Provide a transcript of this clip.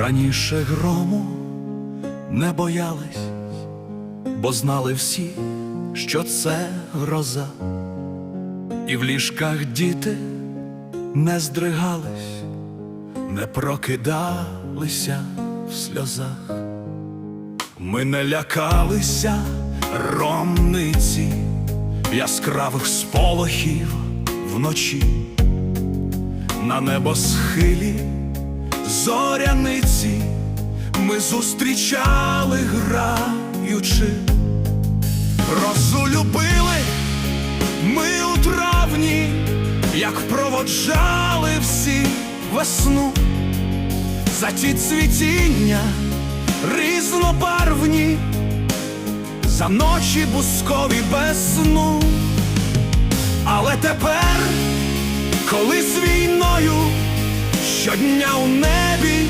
Раніше грому не боялись, бо знали всі, що це гроза, і в ліжках діти не здригались, не прокидалися в сльозах. Ми не лякалися ромниці, яскравих сполохів вночі, на небосхилі зоряниці. Ми зустрічали граючи, розулюбили ми у травні, як проводжали всі весну, за ті цвітіння різнобарвні, за ночі бускові без сну. Але тепер, коли з війною щодня у небі